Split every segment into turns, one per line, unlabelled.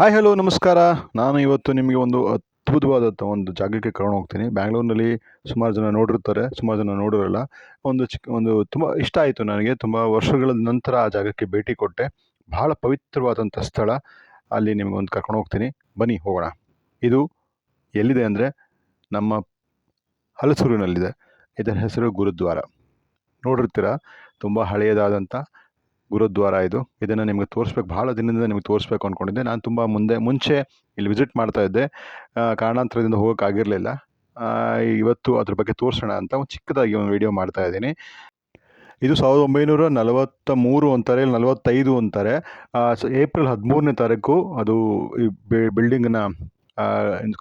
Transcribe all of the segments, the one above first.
Hi hello ನಮಸ್ಕಾರ. ನಾನು ಇವತ್ತು ನಿಮಗೆ ಒಂದು ಅದ್ಭುತವಾದಂಥ ಒಂದು ಜಾಗಕ್ಕೆ ಕರ್ಕೊಂಡು ಹೋಗ್ತೀನಿ. ಬ್ಯಾಂಗ್ಳೂರಿನಲ್ಲಿ ಸುಮಾರು ಜನ ನೋಡಿರ್ತಾರೆ. ಸುಮಾರು ಜನ ನೋಡಿರಲ್ಲ. ಒಂದು ಚಿಕ್ಕ ಒಂದು ತುಂಬ ಇಷ್ಟ ಆಯಿತು ನನಗೆ. ತುಂಬ ವರ್ಷಗಳ ನಂತರ ಆ ಜಾಗಕ್ಕೆ ಭೇಟಿ ಕೊಟ್ಟೆ. ಬಹಳ ಪವಿತ್ರವಾದಂಥ ಸ್ಥಳ. ಅಲ್ಲಿ ನಿಮಗೆ ಒಂದು ಕರ್ಕೊಂಡು ಹೋಗ್ತೀನಿ. ಬನ್ನಿ, ಹೋಗೋಣ. ಇದು ಎಲ್ಲಿದೆ ಅಂದರೆ ನಮ್ಮ ಹಲಸೂರಿನಲ್ಲಿದೆ. ಇದರ ಹೆಸರು ಗುರುದ್ವಾರ. ನೋಡಿರ್ತೀರ? ತುಂಬ ಹಳೆಯದಾದಂಥ ಗುರುದ್ವಾರ ಇದು. ಇದನ್ನು ನಿಮಗೆ ತೋರಿಸ್ಬೇಕು. ಭಾಳ ದಿನದಿಂದ ನಿಮಗೆ ತೋರಿಸ್ಬೇಕು ಅಂದ್ಕೊಂಡಿದ್ದೆ ನಾನು ತುಂಬ ಮುಂದೆ, ಮುಂಚೆ ಇಲ್ಲಿ ವಿಸಿಟ್ ಮಾಡ್ತಾ ಇದ್ದೆ. ಕಾರಣಾಂತರದಿಂದ ಹೋಗೋಕ್ಕಾಗಿರಲಿಲ್ಲ ಇವತ್ತು ಅದ್ರ ಬಗ್ಗೆ ತೋರಿಸೋಣ ಅಂತ ಒಂದು ಚಿಕ್ಕದಾಗಿ ಒಂದು ವಿಡಿಯೋ ಮಾಡ್ತಾ ಇದ್ದೀನಿ. ಇದು ಸಾವಿರದ ಒಂಬೈನೂರ ನಲವತ್ತ ಮೂರು ಅಂತಾರೆ, ಇಲ್ಲಿ ನಲವತ್ತೈದು ಅಂತಾರೆ. ಏಪ್ರಿಲ್ ಹದಿಮೂರನೇ ತಾರೀಕು ಅದು ಈ ಬಿಲ್ಡಿಂಗ್ನ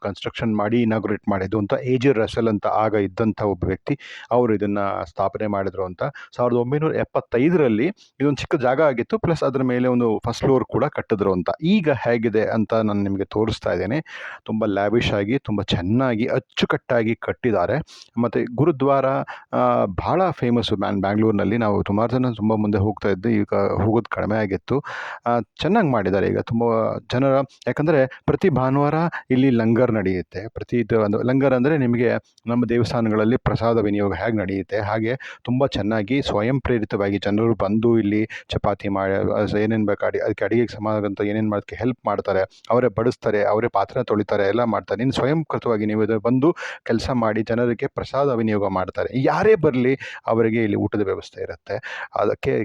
ಕನ್ಸ್ಟ್ರಕ್ಷನ್ ಮಾಡಿ ಇನಾಗ್ರೇಟ್ ಮಾಡಿದ್ದು ಅಂತ ಏಜರ್ ರಸೆಲ್ ಅಂತ ಆಗ ಇದ್ದಂಥ ಒಬ್ಬ ವ್ಯಕ್ತಿ, ಅವರು ಇದನ್ನು ಸ್ಥಾಪನೆ ಮಾಡಿದ್ರು ಅಂತ. ಸಾವಿರದ ಒಂಬೈನೂರ ಎಪ್ಪತ್ತೈದರಲ್ಲಿ ಇದೊಂದು ಚಿಕ್ಕ ಜಾಗ ಆಗಿತ್ತು ಪ್ಲಸ್ ಅದರ ಮೇಲೆ ಒಂದು ಫಸ್ಟ್ ಫ್ಲೋರ್ ಕೂಡ ಕಟ್ಟಿದ್ರು ಅಂತ. ಈಗ ಹೇಗಿದೆ ಅಂತ ನಾನು ನಿಮಗೆ ತೋರಿಸ್ತಾ ಇದ್ದೇನೆ. ತುಂಬ ಲ್ಯಾವಿಶ್ ಆಗಿ, ತುಂಬ ಚೆನ್ನಾಗಿ, ಅಚ್ಚುಕಟ್ಟಾಗಿ ಕಟ್ಟಿದ್ದಾರೆ. ಮತ್ತು ಗುರುದ್ವಾರ ಭಾಳ ಫೇಮಸ್ಸು ಮ್ಯಾನ್ ಬ್ಯಾಂಗ್ಳೂರಿನಲ್ಲಿ ನಾವು ಸುಮಾರು ಜನ ತುಂಬ ಮುಂದೆ ಹೋಗ್ತಾ ಇದ್ದೆ ಈಗ ಹೋಗೋದು ಕಡಿಮೆ ಆಗಿತ್ತು. ಚೆನ್ನಾಗಿ ಮಾಡಿದ್ದಾರೆ ಈಗ ತುಂಬ ಜನರ, ಯಾಕಂದರೆ ಪ್ರತಿ ಭಾನುವಾರ ಇಲ್ಲಿ ಲಂಗರ್ ನಡೆಯುತ್ತೆ. ಪ್ರತಿ ಒಂದು ಲಂಗರ್ ಅಂದರೆ ನಿಮಗೆ ನಮ್ಮ ದೇವಸ್ಥಾನಗಳಲ್ಲಿ ಪ್ರಸಾದ ವಿನಿಯೋಗ ಹೇಗೆ ನಡೆಯುತ್ತೆ? ಹಾಗೆ ತುಂಬ ಚೆನ್ನಾಗಿ ಸ್ವಯಂ ಪ್ರೇರಿತವಾಗಿ ಜನರು ಬಂದು ಇಲ್ಲಿ ಚಪಾತಿ ಮಾಡಿ ಏನೇನು ಬೇಕು ಅಡಿ, ಅದಕ್ಕೆ ಅಡಿಗೆಗೆ ಸಮಾನಂತ ಏನೇನು ಮಾಡೋದಕ್ಕೆ ಹೆಲ್ಪ್ ಮಾಡ್ತಾರೆ, ಅವರೇ ಬಡಿಸ್ತಾರೆ, ಅವರೇ ಪಾತ್ರೆ ತೊಳಿತಾರೆ, ಎಲ್ಲ ಮಾಡ್ತಾರೆ. ನೀನು ಸ್ವಯಂಕೃತವಾಗಿ ನೀವು ಬಂದು ಕೆಲಸ ಮಾಡಿ ಜನರಿಗೆ ಪ್ರಸಾದ ವಿನಿಯೋಗ ಮಾಡ್ತಾರೆ. ಯಾರೇ ಬರಲಿ ಅವರಿಗೆ ಇಲ್ಲಿ ಊಟದ ವ್ಯವಸ್ಥೆ ಇರುತ್ತೆ. ಅದಕ್ಕೆ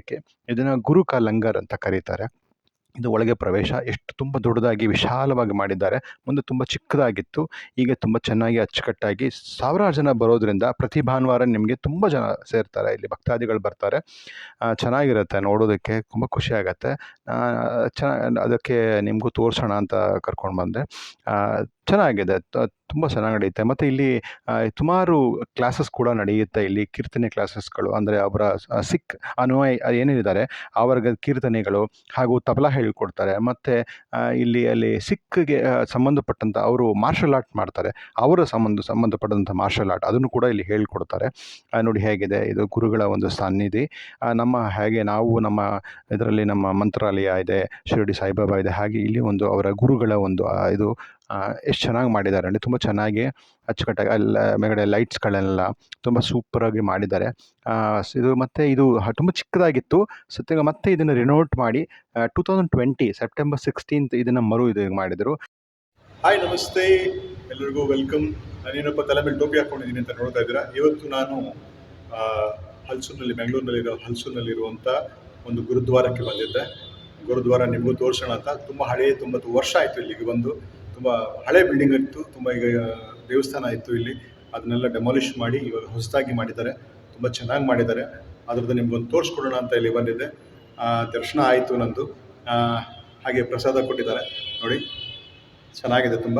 ಇದನ್ನು ಗುರುಕ ಲಂಗರ್ ಅಂತ ಕರೀತಾರೆ. ಇದು ಒಳಗೆ ಪ್ರವೇಶ. ಎಷ್ಟು ತುಂಬ ದೊಡ್ಡದಾಗಿ ವಿಶಾಲವಾಗಿ ಮಾಡಿದ್ದಾರೆ. ಮುಂದೆ ತುಂಬ ಚಿಕ್ಕದಾಗಿತ್ತು. ಈಗ ತುಂಬ ಚೆನ್ನಾಗಿ ಅಚ್ಚುಕಟ್ಟಾಗಿ ಸಾವಿರಾರು ಜನ ಬರೋದ್ರಿಂದ ಪ್ರತಿ ಭಾನುವಾರ ನಿಮಗೆ ತುಂಬ ಜನ ಸೇರ್ತಾರೆ. ಇಲ್ಲಿ ಭಕ್ತಾದಿಗಳು ಬರ್ತಾರೆ. ಚೆನ್ನಾಗಿರುತ್ತೆ. ನೋಡೋದಕ್ಕೆ ತುಂಬ ಖುಷಿ ಆಗುತ್ತೆ. ಚೆನ್ನ ಅದಕ್ಕೆ ನಿಮಗೂ ತೋರಿಸೋಣ ಅಂತ ಕರ್ಕೊಂಡು ಬಂದೆ ಚೆನ್ನಾಗಿದೆ. ತುಂಬ ಚೆನ್ನಾಗಿ ನಡೆಯುತ್ತೆ. ಮತ್ತು ಇಲ್ಲಿ ಸುಮಾರು ಕ್ಲಾಸಸ್ ಕೂಡ ನಡೆಯುತ್ತೆ. ಇಲ್ಲಿ ಕೀರ್ತನೆ ಕ್ಲಾಸಸ್ಗಳು, ಅಂದರೆ ಅವರ ಸಿಖ್ ಅನ್ವಯ ಏನೇನಿದ್ದಾರೆ ಅವರ ಕೀರ್ತನೆಗಳು ಹಾಗೂ ತಬಲಾ ಹೇಳಿಕೊಡ್ತಾರೆ. ಮತ್ತು ಇಲ್ಲಿ, ಅಲ್ಲಿ ಸಿಖ್ಗೆ ಸಂಬಂಧಪಟ್ಟಂಥ ಅವರು ಮಾರ್ಷಲ್ ಆರ್ಟ್ ಮಾಡ್ತಾರೆ. ಅವರ ಸಂಬಂಧ ಸಂಬಂಧಪಟ್ಟಂಥ ಮಾರ್ಷಲ್ ಆರ್ಟ್ ಅದನ್ನು ಕೂಡ ಇಲ್ಲಿ ಹೇಳ್ಕೊಡ್ತಾರೆ. ನೋಡಿ ಹೇಗಿದೆ. ಇದು ಗುರುಗಳ ಒಂದು ಸನ್ನಿಧಿ. ನಮ್ಮ ಹಾಗೆ ನಾವು ನಮ್ಮ ಇದರಲ್ಲಿ ನಮ್ಮ ಮಂತ್ರಾಲಯ ಇದೆ, ಶಿರಡಿ ಸಾಯಿಬಾಬಾ ಇದೆ. ಹಾಗೆ ಇಲ್ಲಿ ಒಂದು ಅವರ ಗುರುಗಳ ಒಂದು ಇದು ಎಷ್ಟು ಚೆನ್ನಾಗಿ ಮಾಡಿದ್ದಾರೆ. ಅಂದರೆ ತುಂಬ ಚೆನ್ನಾಗಿ ಅಚ್ಚುಕಟ್ಟಾಗಿ ಎಲ್ಲ ಮೇಲ್ಗಡೆ ಲೈಟ್ಸ್ಗಳೆಲ್ಲ ತುಂಬ ಸೂಪರಾಗಿ ಮಾಡಿದ್ದಾರೆ. ಇದು ಮತ್ತು ಇದು ತುಂಬ ಚಿಕ್ಕದಾಗಿತ್ತು. ಸತ್ಯ ಮತ್ತೆ ಇದನ್ನು ರಿನೋಟ್ ಮಾಡಿ two thousand twenty September sixteenth ಇದನ್ನು ಮರು ಇದು ಮಾಡಿದರು.
ಹಾಯ್ ನಮಸ್ತೆ. ಎಲ್ಲರಿಗೂ ವೆಲ್ಕಮ್ ನಾನೇನಪ್ಪ ತಲೆ ಮೇಲೆ ಟೋಪಿ ಹಾಕೊಂಡಿದ್ದೀನಿ ಅಂತ ನೋಡ್ತಾ ಇದ್ದೀರಾ? ಇವತ್ತು ನಾನು ಹಲ್ಸೂರಿನಲ್ಲಿ ಬೆಂಗಳೂರಿನಲ್ಲಿರೋ ಹಲ್ಸೂರಿನಲ್ಲಿರುವಂಥ ಒಂದು ಗುರುದ್ವಾರಕ್ಕೆ ಬಂದಿದ್ದೆ. ಗುರುದ್ವಾರ ನಿಮಗೂ ತೋರಿಸೋಣ ಅಂತ. ತುಂಬ ಹಳೆಯ ತುಂಬ ವರ್ಷ ಆಯಿತು ಇಲ್ಲಿಗೆ ಬಂದು. ತುಂಬ ಹಳೆ ಬಿಲ್ಡಿಂಗ್ ಇತ್ತು, ತುಂಬ ಈಗ ದೇವಸ್ಥಾನ ಇತ್ತು ಇಲ್ಲಿ. ಅದನ್ನೆಲ್ಲ ಡೆಮಾಲಿಷ್ ಮಾಡಿ ಇವಾಗ ಹೊಸದಾಗಿ ಮಾಡಿದ್ದಾರೆ. ತುಂಬ ಚೆನ್ನಾಗಿ ಮಾಡಿದ್ದಾರೆ. ಅದ್ರದ್ದು ನಿಮ್ಗೊಂದು ತೋರಿಸ್ಕೊಡೋಣ ಅಂತ ಇಲ್ಲಿ ಬಂದಿದ್ದೆ. ದರ್ಶನ ಆಯಿತು ನಂದು. ಹಾಗೆ ಪ್ರಸಾದ ಕೊಟ್ಟಿದ್ದಾರೆ. ನೋಡಿ, ಚೆನ್ನಾಗಿದೆ ತುಂಬ.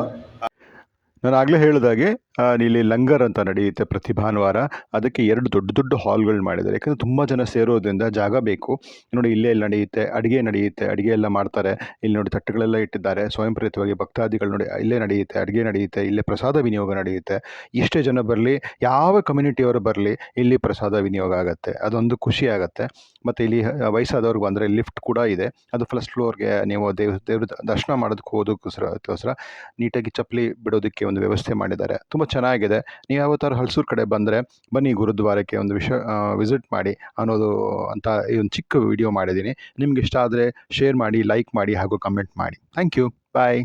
ನಾನು ಆಗಲೇ ಹೇಳಿದಾಗೆ ಇಲ್ಲಿ ಲಂಗರ್ ಅಂತ ನಡೆಯುತ್ತೆ ಪ್ರತಿ ಭಾನುವಾರ. ಅದಕ್ಕೆ ಎರಡು ದೊಡ್ಡ ದೊಡ್ಡ ಹಾಲ್ಗಳು ಮಾಡಿದ್ದಾರೆ. ಯಾಕಂದರೆ ತುಂಬ ಜನ ಸೇರೋದ್ರಿಂದ ಜಾಗ ಬೇಕು. ನೋಡಿ, ಇಲ್ಲೇ ಇಲ್ಲಿ ನಡೆಯುತ್ತೆ, ಅಡುಗೆ ನಡೆಯುತ್ತೆ, ಅಡುಗೆ ಎಲ್ಲ ಮಾಡ್ತಾರೆ. ಇಲ್ಲಿ ನೋಡಿ ತಟ್ಟುಗಳೆಲ್ಲ ಇಟ್ಟಿದ್ದಾರೆ. ಸ್ವಯಂ ಪ್ರೇರಿತವಾಗಿ ಭಕ್ತಾದಿಗಳು ನೋಡಿ, ಇಲ್ಲೇ ನಡೆಯುತ್ತೆ, ಅಡುಗೆ ನಡೆಯುತ್ತೆ, ಇಲ್ಲೇ ಪ್ರಸಾದ ವಿನಿಯೋಗ ನಡೆಯುತ್ತೆ. ಎಷ್ಟೇ ಜನ ಬರಲಿ, ಯಾವ ಕಮ್ಯುನಿಟಿಯವರು ಬರಲಿ, ಇಲ್ಲಿ ಪ್ರಸಾದ ವಿನಿಯೋಗ ಆಗುತ್ತೆ. ಅದೊಂದು ಖುಷಿ ಆಗುತ್ತೆ. ಮತ್ತು ಇಲ್ಲಿ ವಯಸ್ಸಾದವ್ರಿಗೆ ಬಂದರೆ ಲಿಫ್ಟ್ ಕೂಡ ಇದೆ. ಅದು ಫಸ್ಟ್ ಫ್ಲೋರ್ಗೆ ನೀವು ದೇವ್ ದೇವ್ರ ದರ್ಶನ ಮಾಡೋದಕ್ಕೆ ಹೋದಕ್ಕೋಸ್ಕರ ನೀಟಾಗಿ ಚಪ್ಪಲಿ ಬಿಡೋದಕ್ಕೆ ಒಂದು ವ್ಯವಸ್ಥೆ ಮಾಡಿದ್ದಾರೆ. ತುಂಬ ಚೆನ್ನಾಗಿದೆ. ನೀವು ಯಾವತ್ತಾರು ಹಲಸೂರು ಕಡೆ ಬಂದರೆ ಬನ್ನಿ ಗುರುದ್ವಾರಕ್ಕೆ ಒಂದು ವಿಷ ವಿಸಿಟ್ ಮಾಡಿ ಅನ್ನೋದು ಅಂತ ಈ ಒಂದು ಚಿಕ್ಕ ವಿಡಿಯೋ ಮಾಡಿದ್ದೀನಿ. ನಿಮ್ಗೆ ಇಷ್ಟ ಆದರೆ ಶೇರ್ ಮಾಡಿ ಲೈಕ್ ಮಾಡಿ ಹಾಗೂ ಕಮೆಂಟ್ ಮಾಡಿ. Thank you bye